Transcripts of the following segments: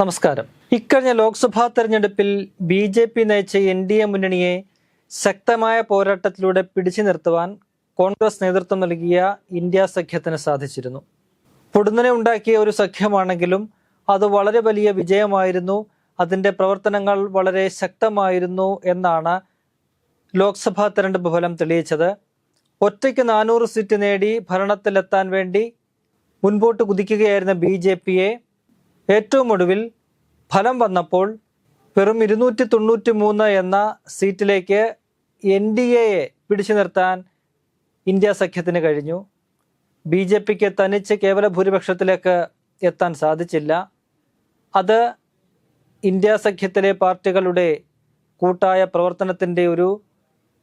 നമസ്കാരം. ഇക്കഴിഞ്ഞ ലോക്സഭാ തെരഞ്ഞെടുപ്പിൽ ബി ജെ പി നയിച്ച എൻ ഡി എ മുന്നണിയെ ശക്തമായ പോരാട്ടത്തിലൂടെ പിടിച്ചു നിർത്തുവാൻ കോൺഗ്രസ് നേതൃത്വം നൽകിയ ഇന്ത്യ സഖ്യത്തിന് സാധിച്ചിരുന്നു. പൊടുന്നനെ ഉണ്ടാക്കിയ ഒരു സഖ്യമാണെങ്കിലും അത് വളരെ വലിയ വിജയമായിരുന്നു. അതിന്റെ പ്രവർത്തനങ്ങൾ വളരെ ശക്തമായിരുന്നു എന്നാണ് ലോക്സഭാ തെരഞ്ഞെടുപ്പ് ഫലം തെളിയിച്ചത്. ഒറ്റയ്ക്ക് നാനൂറ് സീറ്റ് നേടി ഭരണത്തിലെത്താൻ വേണ്ടി മുൻപോട്ട് കുതിക്കുകയായിരുന്ന ബി ജെ പിയെ ഏറ്റവും ഒടുവിൽ ഫലം വന്നപ്പോൾ വെറും ഇരുന്നൂറ്റി തൊണ്ണൂറ്റി മൂന്ന് എന്ന സീറ്റിലേക്ക് എൻ ഡി എയെ പിടിച്ചു നിർത്താൻ ഇന്ത്യ സഖ്യത്തിന് കഴിഞ്ഞു. ബി ജെ പിക്ക് തനിച്ച് കേവല ഭൂരിപക്ഷത്തിലേക്ക് എത്താൻ സാധിച്ചില്ല. അത് ഇന്ത്യ സഖ്യത്തിലെ പാർട്ടികളുടെ കൂട്ടായ പ്രവർത്തനത്തിന്റെ ഒരു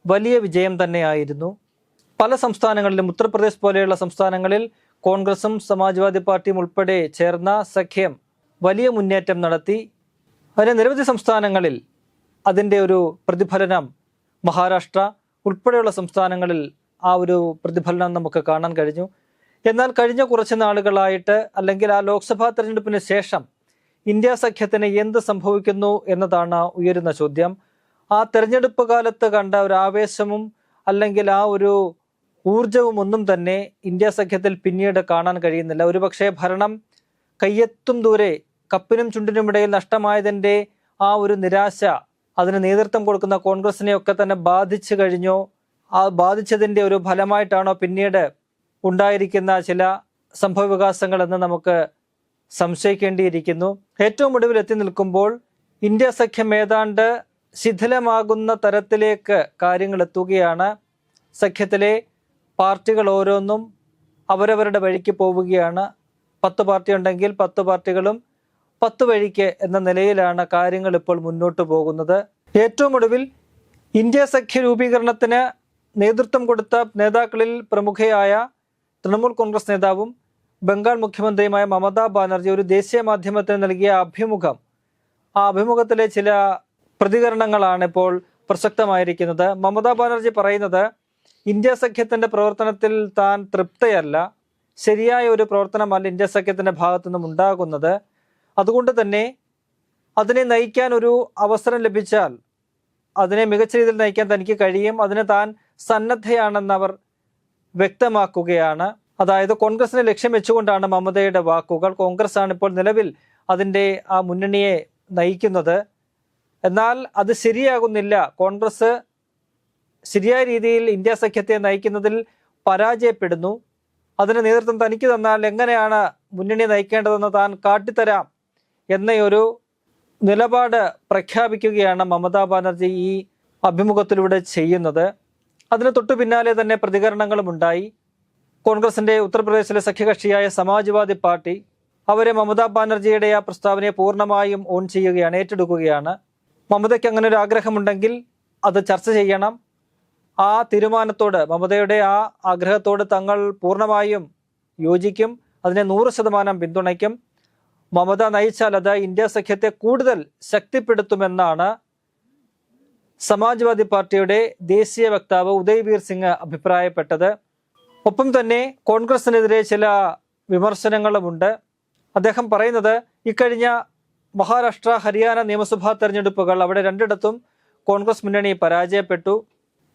വലിയ വിജയം തന്നെയായിരുന്നു. പല സംസ്ഥാനങ്ങളിലും ഉത്തർപ്രദേശ് പോലെയുള്ള സംസ്ഥാനങ്ങളിൽ കോൺഗ്രസും സമാജ്വാദി പാർട്ടിയും ഉൾപ്പെടെ ചേർന്ന സഖ്യം വലിയ മുന്നേറ്റം നടത്തി അതിന് നിരവധി സംസ്ഥാനങ്ങളിൽ അതിന്റെ ഒരു പ്രതിഫലനം മഹാരാഷ്ട്ര ഉൾപ്പെടെയുള്ള സംസ്ഥാനങ്ങളിൽ ആ ഒരു പ്രതിഫലനം നമുക്ക് കാണാൻ കഴിഞ്ഞു. എന്നാൽ കഴിഞ്ഞ കുറച്ച് നാളുകളായിട്ട് അല്ലെങ്കിൽ ആ ലോക്സഭാ തെരഞ്ഞെടുപ്പിന് ശേഷം ഇന്ത്യ സഖ്യത്തിന് എന്ത് സംഭവിക്കുന്നു എന്നതാണ് ഉയരുന്ന ചോദ്യം. ആ തെരഞ്ഞെടുപ്പ് കാലത്ത് കണ്ട ഒരു ആവേശവും അല്ലെങ്കിൽ ആ ഒരു ഊർജവും ഒന്നും തന്നെ ഇന്ത്യ സഖ്യത്തിൽ പിന്നീട് കാണാൻ കഴിയുന്നില്ല. ഒരുപക്ഷെ ഭരണം കയ്യെത്തും ദൂരെ കപ്പിനും ചുണ്ടിനുമിടയിൽ നഷ്ടമായതിന്റെ ആ ഒരു നിരാശ അതിന് നേതൃത്വം കൊടുക്കുന്ന കോൺഗ്രസിനെയൊക്കെ തന്നെ ബാധിച്ചു കഴിഞ്ഞോ. ആ ബാധിച്ചതിന്റെ ഒരു ഫലമായിട്ടാണോ പിന്നീട് ഉണ്ടായിരിക്കുന്ന ചില സംഭവ വികാസങ്ങൾ എന്ന് നമുക്ക് സംശയിക്കേണ്ടിയിരിക്കുന്നു. ഏറ്റവും ഒടുവിൽ എത്തി നിൽക്കുമ്പോൾ ഇന്ത്യ സഖ്യം ഏതാണ്ട് ശിഥിലമാകുന്ന തരത്തിലേക്ക് കാര്യങ്ങൾ എത്തുകയാണ്. സഖ്യത്തിലെ പാർട്ടികൾ ഓരോന്നും അവരവരുടെ വഴിക്ക് പോവുകയാണ്. പത്ത് പാർട്ടി ഉണ്ടെങ്കിൽ പത്ത് പാർട്ടികളും പത്ത് വഴിക്ക് എന്ന നിലയിലാണ് കാര്യങ്ങൾ ഇപ്പോൾ മുന്നോട്ട് പോകുന്നത്. ഏറ്റവും ഒടുവിൽ ഇന്ത്യ സഖ്യ രൂപീകരണത്തിന് നേതൃത്വം കൊടുത്ത നേതാക്കളിൽ പ്രമുഖയായ തൃണമൂൽ കോൺഗ്രസ് നേതാവും ബംഗാൾ മുഖ്യമന്ത്രിയുമായ മമതാ ബാനർജി ഒരു ദേശീയ മാധ്യമത്തിന് നൽകിയ അഭിമുഖം. ആ അഭിമുഖത്തിലെ ചില പ്രതികരണങ്ങളാണ് ഇപ്പോൾ പ്രസക്തമായിരിക്കുന്നത്. മമതാ ബാനർജി പറയുന്നത് ഇന്ത്യ സഖ്യത്തിന്റെ പ്രവർത്തനത്തിൽ താൻ തൃപ്തയല്ല. ശരിയായ ഒരു പ്രവർത്തനമല്ല ഇന്ത്യ സഖ്യത്തിന്റെ ഭാഗത്തു നിന്നും ഉണ്ടാകുന്നത്. അതുകൊണ്ട് തന്നെ അതിനെ നയിക്കാൻ ഒരു അവസരം ലഭിച്ചാൽ അതിനെ മികച്ച രീതിയിൽ നയിക്കാൻ തനിക്ക് കഴിയും. അതിന് താൻ സന്നദ്ധയാണെന്ന് അവർ വ്യക്തമാക്കുകയാണ്. അതായത് കോൺഗ്രസിനെ ലക്ഷ്യം വെച്ചുകൊണ്ടാണ് മമതയുടെ വാക്കുകൾ. കോൺഗ്രസ് ആണ് ഇപ്പോൾ നിലവിൽ അതിന്റെ ആ മുന്നണിയെ നയിക്കുന്നത്. എന്നാൽ അത് ശരിയാകുന്നില്ല. കോൺഗ്രസ് ശരിയായ രീതിയിൽ ഇന്ത്യ സഖ്യത്തെ നയിക്കുന്നതിൽ പരാജയപ്പെടുന്നു. അതിന് നേതൃത്വം തനിക്ക് തന്നാൽ എങ്ങനെയാണ് മുന്നണി നയിക്കേണ്ടതെന്ന് താൻ കാട്ടിത്തരാം. എന്നൊരു നിലപാട് പ്രഖ്യാപിക്കുകയാണ് മമതാ ബാനർജി ഈ അഭിമുഖത്തിലൂടെ ചെയ്യുന്നത്. അതിന് തൊട്ടു പിന്നാലെ തന്നെ പ്രതികരണങ്ങളും ഉണ്ടായി. കോൺഗ്രസിന്റെ ഉത്തർപ്രദേശിലെ സഖ്യകക്ഷിയായ സമാജ്വാദി പാർട്ടി അവരെ മമതാ ബാനർജിയുടെ ആ പ്രസ്താവനയെ പൂർണമായും ഓൺ ചെയ്യുകയാണ് ഏറ്റെടുക്കുകയാണ്. മമതയ്ക്ക് അങ്ങനെ ഒരു ആഗ്രഹമുണ്ടെങ്കിൽ അത് ചർച്ച ചെയ്യണം. ആ തീരുമാനത്തോട് മമതയുടെ ആ ആഗ്രഹത്തോട് തങ്ങൾ പൂർണമായും യോജിക്കും. അതിനെ നൂറ് ശതമാനം പിന്തുണയ്ക്കും. മമത നയിച്ചാൽ അത് ഇന്ത്യ സഖ്യത്തെ കൂടുതൽ ശക്തിപ്പെടുത്തുമെന്നാണ് സമാജ്വാദി പാർട്ടിയുടെ ദേശീയ വക്താവ് ഉദയ്വീർ സിംഗ് അഭിപ്രായപ്പെട്ടത്. ഒപ്പം തന്നെ കോൺഗ്രസിനെതിരെ ചില വിമർശനങ്ങളുമുണ്ട്. അദ്ദേഹം പറയുന്നത് ഇക്കഴിഞ്ഞ മഹാരാഷ്ട്ര ഹരിയാന നിയമസഭാ തെരഞ്ഞെടുപ്പുകൾ അവിടെ രണ്ടിടത്തും കോൺഗ്രസ് മുന്നണി പരാജയപ്പെട്ടു.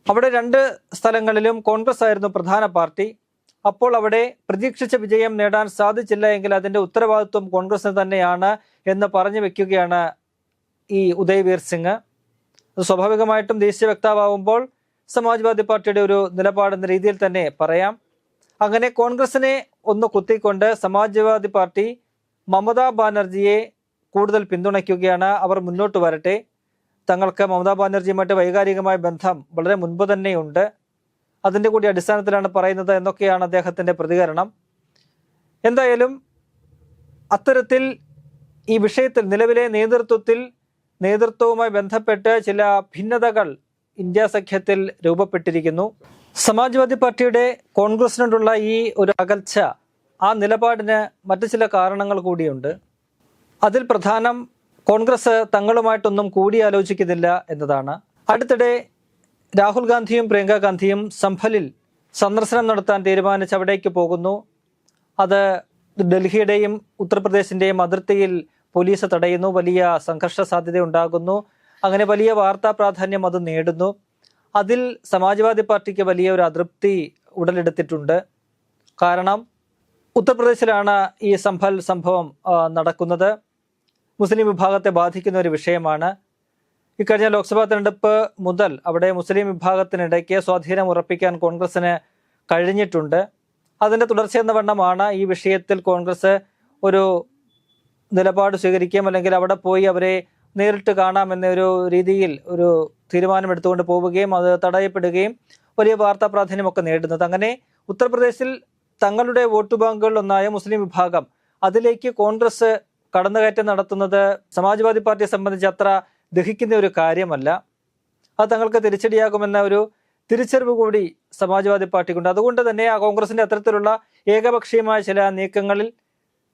അവിടെ രണ്ട് സ്ഥലങ്ങളിലും കോൺഗ്രസ് ആയിരുന്നു പ്രധാന പാർട്ടി. അപ്പോൾ അവിടെ പ്രതീക്ഷിച്ച വിജയം നേടാൻ സാധിച്ചില്ല എങ്കിൽ അതിന്റെ ഉത്തരവാദിത്വം കോൺഗ്രസിന് തന്നെയാണ് എന്ന് പറഞ്ഞു വെക്കുകയാണ് ഈ ഉദയവീർ സിംഗ്. സ്വാഭാവികമായിട്ടും ദേശീയ വക്താവുമ്പോൾ സമാജ്വാദി പാർട്ടിയുടെ ഒരു നിലപാടെന്ന രീതിയിൽ തന്നെ പറയാം. അങ്ങനെ കോൺഗ്രസിനെ ഒന്ന് കുത്തിക്കൊണ്ട് സമാജ്വാദി പാർട്ടി മമതാ ബാനർജിയെ കൂടുതൽ പിന്തുണയ്ക്കുകയാണ്. അവർ മുന്നോട്ട് വരട്ടെ. തങ്ങൾക്ക് മമതാ ബാനർജിയുമായിട്ട് വൈകാരികമായ ബന്ധം വളരെ മുൻപ് തന്നെയുണ്ട്. അതിന്റെ കൂടി അടിസ്ഥാനത്തിലാണ് പറയുന്നത് എന്നൊക്കെയാണ് അദ്ദേഹത്തിന്റെ പ്രതികരണം. എന്തായാലും അത്തരത്തിൽ ഈ വിഷയത്തിൽ നിലവിലെ നേതൃത്വത്തിൽ നേതൃത്വവുമായി ബന്ധപ്പെട്ട് ചില ഭിന്നതകൾ ഇന്ത്യ സഖ്യത്തിൽ രൂപപ്പെട്ടിരിക്കുന്നു. സമാജ്വാദി പാർട്ടിയുടെ കോൺഗ്രസിനോടുള്ള ഈ ഒരു അകൽച്ച ആ നിലപാടിന് മറ്റു ചില കാരണങ്ങൾ കൂടിയുണ്ട്. അതിൽ പ്രധാനം കോൺഗ്രസ് തങ്ങളുമായിട്ടൊന്നും കൂടിയാലോചിക്കുന്നില്ല എന്നതാണ്. അടുത്തിടെ രാഹുൽ ഗാന്ധിയും പ്രിയങ്ക ഗാന്ധിയും സംഭലിൽ സന്ദർശനം നടത്താൻ തീരുമാനിച്ച് അവിടേക്ക് പോകുന്നു. അത് ഡൽഹിയുടെയും ഉത്തർപ്രദേശിന്റെയും അതിർത്തിയിൽ പോലീസ് തടയുന്നു. വലിയ സംഘർഷ സാധ്യത ഉണ്ടാകുന്നു അങ്ങനെ വലിയ വാർത്താ പ്രാധാന്യം അത് നേടുന്നു. അതിൽ സമാജ്വാദി പാർട്ടിക്ക് വലിയ ഒരു അതൃപ്തി ഉടലെടുത്തിട്ടുണ്ട്. കാരണം ഉത്തർപ്രദേശിലാണ് ഈ സംഭൽ സംഭവം നടക്കുന്നത്. മുസ്ലിം വിഭാഗത്തെ ബാധിക്കുന്ന ഒരു വിഷയമാണ്. ഇക്കഴിഞ്ഞ ലോക്സഭാ തെരഞ്ഞെടുപ്പ് മുതൽ അവിടെ മുസ്ലിം വിഭാഗത്തിനിടയ്ക്ക് സ്വാധീനം ഉറപ്പിക്കാൻ കോൺഗ്രസിന് കഴിഞ്ഞിട്ടുണ്ട്. അതിന്റെ തുടർച്ചയെന്ന വണ്ണമാണ് ഈ വിഷയത്തിൽ കോൺഗ്രസ് ഒരു നിലപാട് സ്വീകരിക്കുകയും അല്ലെങ്കിൽ അവിടെ പോയി അവരെ നേരിട്ട് കാണാമെന്ന ഒരു രീതിയിൽ ഒരു തീരുമാനമെടുത്തുകൊണ്ട് പോവുകയും അത് തടയപ്പെടുകയും വലിയ വാർത്താ പ്രാധാന്യമൊക്കെ നേടുന്നത്. അങ്ങനെ ഉത്തർപ്രദേശിൽ തങ്ങളുടെ വോട്ട് ബാങ്കുകളിൽ ഒന്നായ മുസ്ലിം വിഭാഗം അതിലേക്ക് കോൺഗ്രസ് കടന്നുകയറ്റം നടത്തുന്നത് സമാജ്വാദി പാർട്ടിയെ സംബന്ധിച്ച് അത്ര ദഹിക്കുന്ന ഒരു കാര്യമല്ല. അത് തങ്ങൾക്ക് തിരിച്ചടിയാകുമെന്ന ഒരു തിരിച്ചറിവ് കൂടി സമാജ്വാദി പാർട്ടിക്കുണ്ട്. അതുകൊണ്ട് തന്നെ ആ കോൺഗ്രസിന്റെ അത്തരത്തിലുള്ള ഏകപക്ഷീയമായ ചില നീക്കങ്ങളിൽ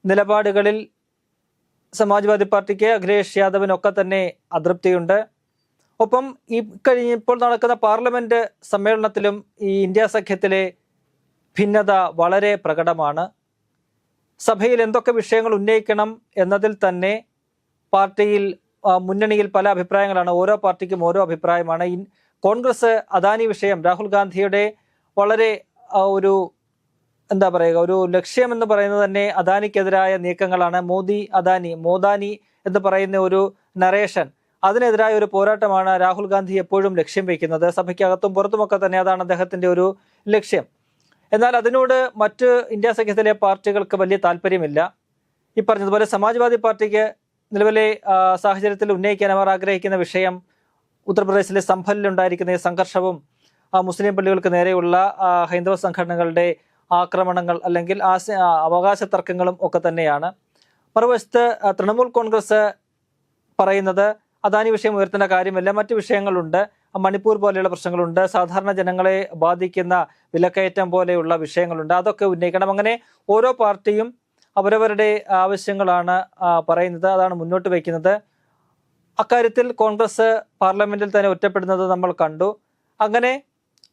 നിലപാടുകളിൽ സമാജ്വാദി പാർട്ടിക്ക് അഖിലേഷ് യാദവിനൊക്കെ തന്നെ അതൃപ്തിയുണ്ട്. ഒപ്പം ഈ കഴിഞ്ഞ ഇപ്പോൾ നടക്കുന്ന പാർലമെന്റ് സമ്മേളനത്തിലും ഈ ഇന്ത്യ സഖ്യത്തിലെ ഭിന്നത വളരെ പ്രകടമാണ്. സഭയിൽ എന്തൊക്കെ വിഷയങ്ങൾ ഉന്നയിക്കണം എന്നതിൽ തന്നെ പാർട്ടിയിൽ മുന്നണിയിൽ പല അഭിപ്രായങ്ങളാണ്. ഓരോ പാർട്ടിക്കും ഓരോ അഭിപ്രായമാണ്. കോൺഗ്രസ് അദാനി വിഷയം രാഹുൽ ഗാന്ധിയുടെ വളരെ ഒരു എന്താ പറയുക ഒരു ലക്ഷ്യം എന്ന് പറയുന്നത് തന്നെ അദാനിക്കെതിരായ നീക്കങ്ങളാണ്. മോദി അദാനി മോദാനി എന്ന് പറയുന്ന ഒരു നറേഷൻ അതിനെതിരായ ഒരു പോരാട്ടമാണ് രാഹുൽ ഗാന്ധി എപ്പോഴും ലക്ഷ്യം വയ്ക്കുന്നത്. സഭയ്ക്കകത്തും പുറത്തുമൊക്കെ തന്നെ അതാണ് അദ്ദേഹത്തിന്റെ ഒരു ലക്ഷ്യം. എന്നാൽ അതിനോട് മറ്റ് ഇന്ത്യ സഖ്യത്തിലെ പാർട്ടികൾക്ക് വലിയ താല്പര്യമില്ല. ഈ പറഞ്ഞതുപോലെ സമാജ്വാദി പാർട്ടിക്ക് നിലവിലെ സാഹചര്യത്തിൽ ഉന്നയിക്കാൻ അവർ ആഗ്രഹിക്കുന്ന വിഷയം ഉത്തർപ്രദേശിലെ സംഭലിലുണ്ടായിരിക്കുന്ന ഈ സംഘർഷവും മുസ്ലിം പള്ളികൾക്ക് നേരെയുള്ള ഹൈന്ദവ സംഘടനകളുടെ ആക്രമണങ്ങൾ അല്ലെങ്കിൽ ആശ അവകാശ തർക്കങ്ങളും ഒക്കെ തന്നെയാണ്. മറുവശത്ത് തൃണമൂൽ കോൺഗ്രസ് പറയുന്നത് അദാനി വിഷയം ഉയർത്തേണ്ട കാര്യമല്ല മറ്റു വിഷയങ്ങളുണ്ട്. മണിപ്പൂർ പോലെയുള്ള പ്രശ്നങ്ങളുണ്ട്. സാധാരണ ജനങ്ങളെ ബാധിക്കുന്ന വിലക്കയറ്റം പോലെയുള്ള വിഷയങ്ങളുണ്ട്. അതൊക്കെ ഉന്നയിക്കണം. അങ്ങനെ ഓരോ പാർട്ടിയും അവരവരുടെ ആവശ്യങ്ങളാണ് പറയുന്നത്. അതാണ് മുന്നോട്ട് വയ്ക്കുന്നത്. അക്കാര്യത്തിൽ കോൺഗ്രസ് പാർലമെന്റിൽ തന്നെ ഒറ്റപ്പെടുന്നത് നമ്മൾ കണ്ടു. അങ്ങനെ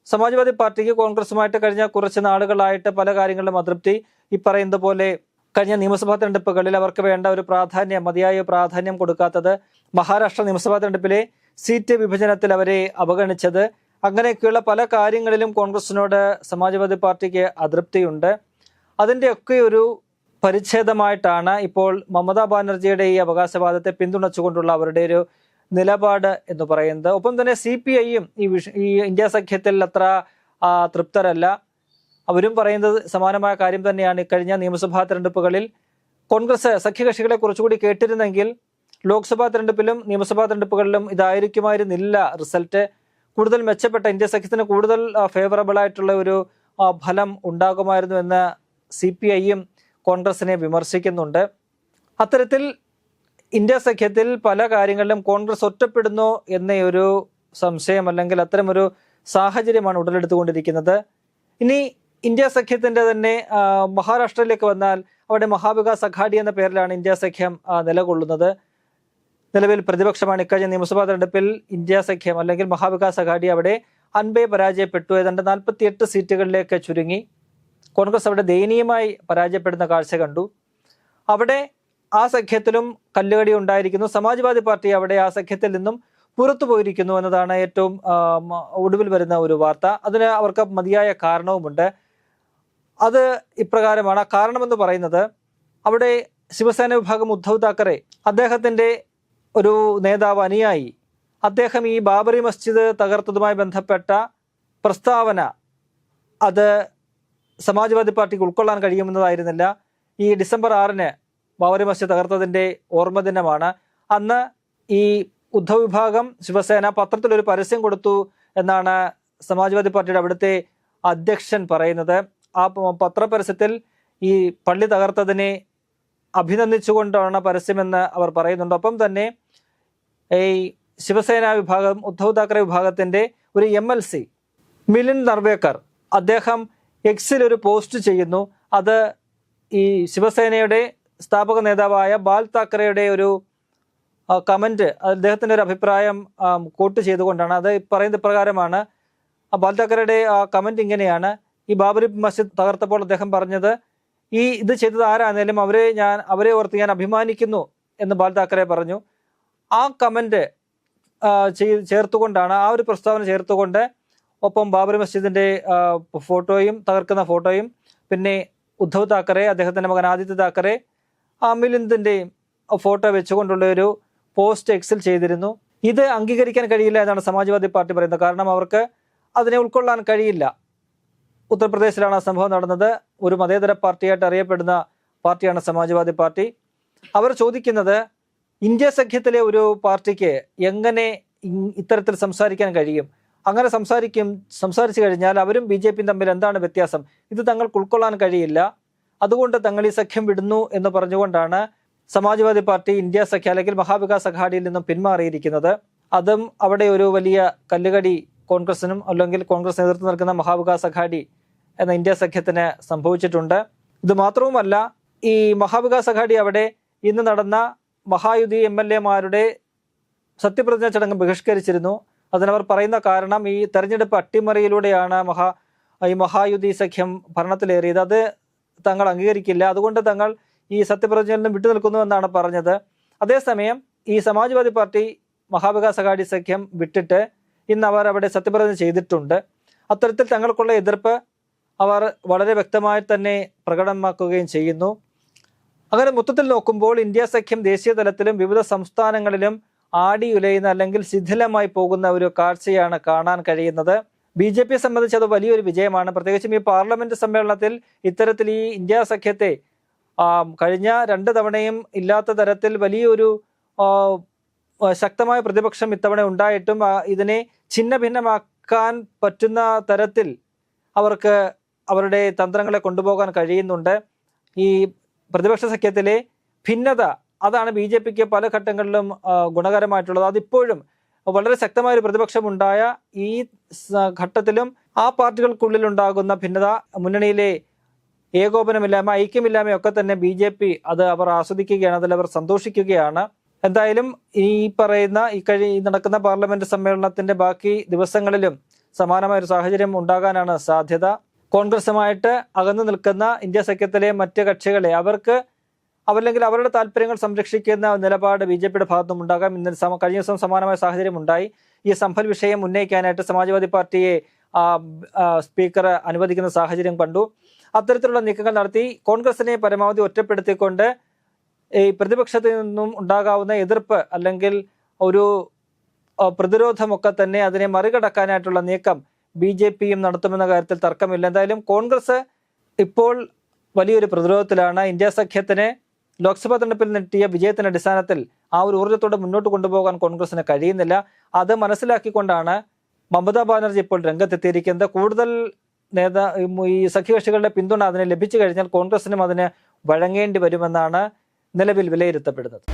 സമാജ്വാദി പാർട്ടിക്ക് കോൺഗ്രസുമായിട്ട് കഴിഞ്ഞ കുറച്ച് നാളുകളായിട്ട് പല കാര്യങ്ങളിലും അതൃപ്തി. ഈ പറയുന്നത് പോലെ കഴിഞ്ഞ നിയമസഭാ തെരഞ്ഞെടുപ്പുകളിൽ അവർക്ക് വേണ്ട ഒരു പ്രാധാന്യം മതിയായ പ്രാധാന്യം കൊടുക്കാത്തത് മഹാരാഷ്ട്ര നിയമസഭാ തെരഞ്ഞെടുപ്പിലെ സീറ്റ് വിഭജനത്തിൽ അവരെ അവഗണിച്ചത്. അങ്ങനെയൊക്കെയുള്ള പല കാര്യങ്ങളിലും കോൺഗ്രസിനോട് സമാജ്വാദി പാർട്ടിക്ക് അതൃപ്തിയുണ്ട്. അതിന്റെയൊക്കെ ഒരു പരിച്ഛേദമായിട്ടാണ് ഇപ്പോൾ മമതാ ബാനർജിയുടെ ഈ അവകാശവാദത്തെ പിന്തുണച്ചുകൊണ്ടുള്ള അവരുടെ ഒരു നിലപാട് എന്ന് പറയുന്നത്. ഒപ്പം തന്നെ സി പി ഐയും ഈ വിഷ ഈ ഇന്ത്യ സഖ്യത്തിൽ അത്ര തൃപ്തരല്ല. അവരും പറയുന്നത് സമാനമായ കാര്യം തന്നെയാണ്. ഇക്കഴിഞ്ഞ നിയമസഭാ തെരഞ്ഞെടുപ്പുകളിൽ കോൺഗ്രസ് സഖ്യകക്ഷികളെ കുറച്ചുകൂടി കേട്ടിരുന്നെങ്കിൽ ലോക്സഭാ തെരഞ്ഞെടുപ്പിലും നിയമസഭാ തെരഞ്ഞെടുപ്പുകളിലും ഇതായിരിക്കുമായിരുന്നില്ല റിസൾട്ട്. കൂടുതൽ മെച്ചപ്പെട്ട ഇന്ത്യ സഖ്യത്തിന് കൂടുതൽ ഫേവറബിൾ ആയിട്ടുള്ള ഒരു ഫലം ഉണ്ടാകുമായിരുന്നു എന്ന് സി പി ഐയും കോൺഗ്രസിനെ വിമർശിക്കുന്നുണ്ട്. അത്തരത്തിൽ ഇന്ത്യ സഖ്യത്തിൽ പല കാര്യങ്ങളിലും കോൺഗ്രസ് ഒറ്റപ്പെടുന്നു എന്നൊരു സംശയം അല്ലെങ്കിൽ അത്തരമൊരു സാഹചര്യമാണ് ഉടലെടുത്തുകൊണ്ടിരിക്കുന്നത്. ഇനി ഇന്ത്യ സഖ്യത്തിന്റെ തന്നെ മഹാരാഷ്ട്രയിലേക്ക് വന്നാൽ അവിടെ മഹാവികാസ് അഘാഡി എന്ന പേരിലാണ് ഇന്ത്യ സഖ്യം നിലകൊള്ളുന്നത്. നിലവിൽ പ്രതിപക്ഷമാണ് ഇക്കഴിഞ്ഞ നിയമസഭാ തെരഞ്ഞെടുപ്പിൽ ഇന്ത്യ സഖ്യം അല്ലെങ്കിൽ മഹാവികാസ് അഘാഡി അവിടെ അൻപേ പരാജയപ്പെട്ടു. ഏതാണ്ട് നാൽപ്പത്തിയെട്ട് സീറ്റുകളിലേക്ക് ചുരുങ്ങി. കോൺഗ്രസ് അവിടെ ദയനീയമായി പരാജയപ്പെടുന്ന കാഴ്ച കണ്ടു. അവിടെ ആ സഖ്യത്തിലും കല്ലുകടി ഉണ്ടായിരിക്കുന്നു. സമാജ്വാദി പാർട്ടി അവിടെ ആ സഖ്യത്തിൽ നിന്നും പുറത്തു പോയിരിക്കുന്നു എന്നതാണ് ഏറ്റവും ഒടുവിൽ വരുന്ന ഒരു വാർത്ത. അതിന് അവർക്ക് മതിയായ കാരണവുമുണ്ട്. അത് ഇപ്രകാരമാണ്. കാരണമെന്ന് പറയുന്നത് അവിടെ ശിവസേന വിഭാഗം ഉദ്ധവ് താക്കറെ അദ്ദേഹത്തിന്റെ ഒരു നേതാവ് അനുയായി. അദ്ദേഹം ഈ ബാബറി മസ്ജിദ് തകർത്തതുമായി ബന്ധപ്പെട്ട പ്രസ്താവന അത് സമാജ്വാദി പാർട്ടിക്ക് ഉൾക്കൊള്ളാൻ കഴിയുമെന്നതായിരുന്നില്ല. ഈ ഡിസംബർ ആറിന് ബാബറി മസ്ജിദ് തകർത്തതിന്റെ ഓർമ്മദിനമാണ് അന്ന് ഈ ഉദ്ധവ് വിഭാഗം ശിവസേന പത്രത്തിൽ ഒരു പരസ്യം കൊടുത്തു എന്നാണ് സമാജ്വാദി പാർട്ടിയുടെ അവിടുത്തെ അധ്യക്ഷൻ പറയുന്നത്. ആ പത്രപരസ്യത്തിൽ ഈ പള്ളി തകർത്തതിനെ അഭിനന്ദിച്ചുകൊണ്ടാണ് പരസ്യമെന്ന് അവർ പറയുന്നുണ്ട്. ഒപ്പം തന്നെ ഈ ശിവസേന വിഭാഗം ഉദ്ധവ് താക്കറെ വിഭാഗത്തിന്റെ ഒരു M L C Milind Narvekar അദ്ദേഹം എക്സിൽ ഒരു പോസ്റ്റ് ചെയ്യുന്നു. അത് ഈ ശിവസേനയുടെ സ്ഥാപക നേതാവായ ബാൽ താക്കറെയുടെ ഒരു കമന്റ് അദ്ദേഹത്തിന്റെ ഒരു അഭിപ്രായം കോട്ട് ചെയ്തുകൊണ്ടാണ്. അത് പറയുന്ന പ്രകാരമാണ് ബാൽ താക്കറയുടെ കമന്റ് ഇങ്ങനെയാണ്. ഈ ബാബറി മസ്ജിദ് തകർത്തപ്പോൾ അദ്ദേഹം പറഞ്ഞത് ഈ ഇത് ചെയ്തത് ആരാണേലും അവരെ ഞാൻ അവരെ ഓർത്ത് ഞാൻ അഭിമാനിക്കുന്നു എന്ന് ബാൽ താക്കറെ പറഞ്ഞു. ആ കമന്റ് ചേർത്തുകൊണ്ടാണ് ആ ഒരു പ്രസ്താവന ചേർത്തുകൊണ്ട് ഒപ്പം ബാബറി മസ്ജിദിന്റെ ഫോട്ടോയും തകർക്കുന്ന ഫോട്ടോയും പിന്നെ ഉദ്ധവ് താക്കറെ അദ്ദേഹത്തിന്റെ മകൻ ആദിത്യ താക്കറെ അമിലിന്ദിന്റെയും ഫോട്ടോ വെച്ചുകൊണ്ടുള്ള ഒരു പോസ്റ്റ് എക്സിൽ ചെയ്തിരുന്നു. ഇത് അംഗീകരിക്കാൻ കഴിയില്ല എന്നാണ് സമാജ്വാദി പാർട്ടി പറയുന്നത്. കാരണം അവർക്ക് അതിനെ ഉൾക്കൊള്ളാൻ കഴിയില്ല. ഉത്തർപ്രദേശിലാണ് ആ സംഭവം നടന്നത്. ഒരു മതേതര പാർട്ടിയായിട്ട് അറിയപ്പെടുന്ന പാർട്ടിയാണ് സമാജ്വാദി പാർട്ടി. അവർ ചോദിക്കുന്നത് ഇന്ത്യ സഖ്യത്തിലെ ഒരു പാർട്ടിക്ക് എങ്ങനെ ഇത്തരത്തിൽ സംസാരിക്കാൻ കഴിയും? അങ്ങനെ സംസാരിക്കും സംസാരിച്ചു കഴിഞ്ഞാൽ അവരും ബി ജെ പിയും തമ്മിൽ എന്താണ് വ്യത്യാസം? ഇത് തങ്ങൾക്ക് ഉൾക്കൊള്ളാൻ കഴിയില്ല. അതുകൊണ്ട് തങ്ങൾ ഈ സഖ്യം വിടുന്നു എന്ന് പറഞ്ഞുകൊണ്ടാണ് സമാജ്വാദി പാർട്ടി ഇന്ത്യ സഖ്യ അല്ലെങ്കിൽ മഹാവികാസ് അഘാഡിയിൽ നിന്നും പിന്മാറിയിരിക്കുന്നത്. അതും അവിടെ ഒരു വലിയ കല്ലുകടി കോൺഗ്രസിനും അല്ലെങ്കിൽ കോൺഗ്രസ് നേതൃത്വം നൽകുന്ന മഹാവികാസ് അഘാഡി എന്ന ഇന്ത്യ സഖ്യത്തിന് സംഭവിച്ചിട്ടുണ്ട്. ഇത് മാത്രവുമല്ല ഈ മഹാവികാസ് അഘാഡി അവിടെ ഇന്ന് നടന്ന മഹായുതി എം എൽ എമാരുടെ സത്യപ്രതിജ്ഞ ചടങ്ങ് ബഹിഷ്കരിച്ചിരുന്നു. അതിനവർ പറയുന്ന കാരണം ഈ തെരഞ്ഞെടുപ്പ് അട്ടിമറിയിലൂടെയാണ് മഹാ ഈ മഹായുതി സഖ്യം ഭരണത്തിലേറിയത്. അത് തങ്ങൾ അംഗീകരിക്കില്ല. അതുകൊണ്ട് തങ്ങൾ ഈ സത്യപ്രതിജ്ഞയിൽ നിന്നും വിട്ടുനിൽക്കുന്നു എന്നാണ് പറഞ്ഞത്. അതേസമയം ഈ സമാജ്വാദി പാർട്ടി മഹാവികാസ് അഘാഡി സഖ്യം വിട്ടിട്ട് ഇന്ന് അവർ അവിടെ സത്യപ്രതിജ്ഞ ചെയ്തിട്ടുണ്ട്. അത്തരത്തിൽ തങ്ങൾക്കുള്ള എതിർപ്പ് അവർ വളരെ വ്യക്തമായി തന്നെ പ്രകടമാക്കുകയും ചെയ്യുന്നു. അങ്ങനെ മൊത്തത്തിൽ നോക്കുമ്പോൾ ഇന്ത്യ സഖ്യം ദേശീയ തലത്തിലും വിവിധ സംസ്ഥാനങ്ങളിലും ആടിയുലയുന്ന അല്ലെങ്കിൽ ശിഥിലമായി പോകുന്ന ഒരു കാഴ്ചയാണ് കാണാൻ കഴിയുന്നത്. ബി ജെ പിയെ സംബന്ധിച്ച് അത് വലിയൊരു വിജയമാണ്. പ്രത്യേകിച്ചും ഈ പാർലമെന്റ് സമ്മേളനത്തിൽ ഇത്തരത്തിൽ ഈ ഇന്ത്യ സഖ്യത്തെ കഴിഞ്ഞ രണ്ട് തവണയും ഇല്ലാത്ത തരത്തിൽ വലിയൊരു ശക്തമായ പ്രതിപക്ഷം ഇത്തവണ ഉണ്ടായിട്ടും ഇതിനെ ഛിന്ന ഭിന്നമാക്കാൻ പറ്റുന്ന തരത്തിൽ അവർക്ക് അവരുടെ തന്ത്രങ്ങളെ കൊണ്ടുപോകാൻ കഴിയുന്നുണ്ട്. ഈ പ്രതിപക്ഷ സഖ്യത്തിലെ ഭിന്നത അതാണ് ബി ജെ പിക്ക് പല ഘട്ടങ്ങളിലും ഗുണകരമായിട്ടുള്ളത്. അതിപ്പോഴും വളരെ ശക്തമായ ഒരു പ്രതിപക്ഷമുണ്ടായ ഈ ഘട്ടത്തിലും ആ പാർട്ടികൾക്കുള്ളിൽ ഉണ്ടാകുന്ന ഭിന്നത മുന്നണിയിലെ ഏകോപനമില്ലായ്മ ഐക്യമില്ലായ്മ ഒക്കെ തന്നെ ബി ജെ പി അത് അവർ ആസ്വദിക്കുകയാണ് അതിൽ അവർ സന്തോഷിക്കുകയാണ്. എന്തായാലും ഈ പറയുന്ന ഈ കഴി നടക്കുന്ന പാർലമെന്റ് സമ്മേളനത്തിന്റെ ബാക്കി ദിവസങ്ങളിലും സമാനമായ ഒരു സാഹചര്യം ഉണ്ടാകാനാണ് സാധ്യത. കോൺഗ്രസുമായിട്ട് അകന്നു നിൽക്കുന്ന ഇന്ത്യ സഖ്യത്തിലെ മറ്റ് കക്ഷികളെ അവർക്ക് അവല്ലെങ്കിൽ അവരുടെ താല്പര്യങ്ങൾ സംരക്ഷിക്കുന്ന നിലപാട് ബി ജെ പിയുടെ ഭാഗത്തും ഉണ്ടാകാം. ഇന്ന് കഴിഞ്ഞ ദിവസം സമാനമായ സാഹചര്യം ഉണ്ടായി. ഈ സംഭൽ വിഷയം ഉന്നയിക്കാനായിട്ട് സമാജ്വാദി പാർട്ടിയെ സ്പീക്കർ അനുവദിക്കുന്ന സാഹചര്യം കണ്ടു. അത്തരത്തിലുള്ള നീക്കങ്ങൾ നടത്തി കോൺഗ്രസിനെ പരമാവധി ഒറ്റപ്പെടുത്തിക്കൊണ്ട് ഈ പ്രതിപക്ഷത്തിൽ നിന്നും ഉണ്ടാകാവുന്ന എതിർപ്പ് അല്ലെങ്കിൽ ഒരു പ്രതിരോധമൊക്കെ തന്നെ അതിനെ മറികടക്കാനായിട്ടുള്ള നീക്കം ബി ജെ പിയും നടത്തുമെന്ന കാര്യത്തിൽ തർക്കമില്ല. എന്തായാലും കോൺഗ്രസ് ഇപ്പോൾ വലിയൊരു പ്രതിരോധത്തിലാണ്. ഇന്ത്യ സഖ്യത്തിന് ലോക്സഭാ തെരഞ്ഞെടുപ്പിൽ നെട്ടിയ വിജയത്തിന്റെ അടിസ്ഥാനത്തിൽ ആ ഒരു ഊർജത്തോടെ മുന്നോട്ട് കൊണ്ടുപോകാൻ കോൺഗ്രസിന് കഴിയുന്നില്ല. അത് മനസ്സിലാക്കിക്കൊണ്ടാണ് മമതാ ബാനർജി ഇപ്പോൾ രംഗത്തെത്തിയിരിക്കുന്നത്. കൂടുതൽ നേതാ ഈ സഖ്യകക്ഷികളുടെ പിന്തുണ അതിന് ലഭിച്ചു കഴിഞ്ഞാൽ കോൺഗ്രസിനും അതിന് വഴങ്ങേണ്ടി വരുമെന്നാണ് നിലവിൽ വിലയിരുത്തപ്പെടുന്നത്.